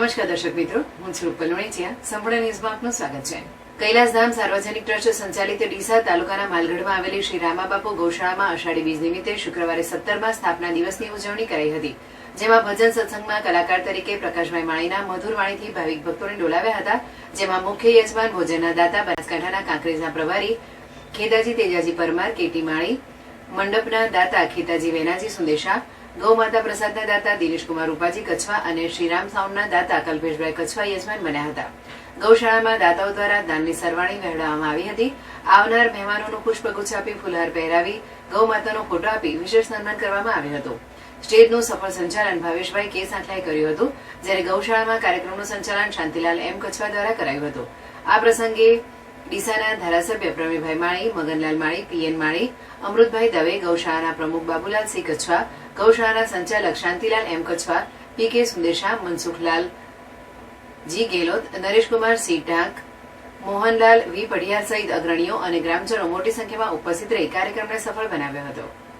નમસ્કાર દર્શક મિત્રો, હું છું રૂપલ સંપૂર્ણ ન્યૂઝમાં આપનું સ્વાગત છે. કૈલાસધામ સાર્વજનિક ટ્રસ્ટ સંચાલિત ડીસા તાલુકાના માલગઢમાં આવેલી શ્રી રામાબાપુ ગૌશાળામાં અષાઢી બીજ નિમિત્તે શુક્રવારે સત્તરમાં સ્થાપના દિવસની ઉજવણી કરાઈ હતી, જેમાં ભજન સત્સંગમાં કલાકાર તરીકે પ્રકાશભાઈ માળીના મધુર વાણીથી ભાવિક ભક્તોને ડોલાવ્યા હતા, જેમાં મુખ્ય યજમાન ભોજનના દાતા બનાસકાંઠાના કાંકરેજના પ્રભારી ખેદાજી તેજાજી પરમાર, કેટી માળી, મંડપના દાતા ખેતાજી વેનાજી સુંદેશા ગૌ માતા પ્રસાદના દાતા દિનેશકુમાર રૂપાજી કચ્છવા અને શ્રીરામ સાઉન્ડના દાતા કલ્પેશભાઈ કચ્છવા યજમાન બન્યા હતા. ગૌશાળામાં દાતાઓ દ્વારા દાનની સરવાણી વહેવડાવવામાં આવી હતી. આવનાર મહેમાનોનું પુષ્પગુચ્છ આપી ફુલહાર પહેરાવી ગૌ માતાનો ફોટો આપી વિશેષ સન્માન કરવામાં આવ્યું હતું. સ્ટેજનું સફળ સંચાલન ભાવેશભાઈ કે સાંઠલાએ કર્યું હતું જ્યારે ગૌશાળામાં કાર્યક્રમનું સંચાલન શાંતિલાલ એમ કચ્છવા દ્વારા કરાયું હતું. આ પ્રસંગે ડીસાના ધારાસભ્ય પ્રવીણભાઈ માળી, મગનલાલ માળી, પીએન માળી, અમૃતભાઈ દવે, ગૌશાળાના પ્રમુખ બાબુલાલ સિંહ કચ્છવા, ગૌશાળાના સંચાલક શાંતિલાલ એમ કચ્છવા, પી કે સુંદેશા મનસુખલાલ જી ગેલોત, નરેશકુમાર સિંહ ટાંક મોહનલાલ વી પઢિયાર સહિત અગ્રણીઓ અને ગ્રામજનો મોટી સંખ્યામાં ઉપસ્થિત રહી કાર્યક્રમને સફળ બનાવ્યો હતો.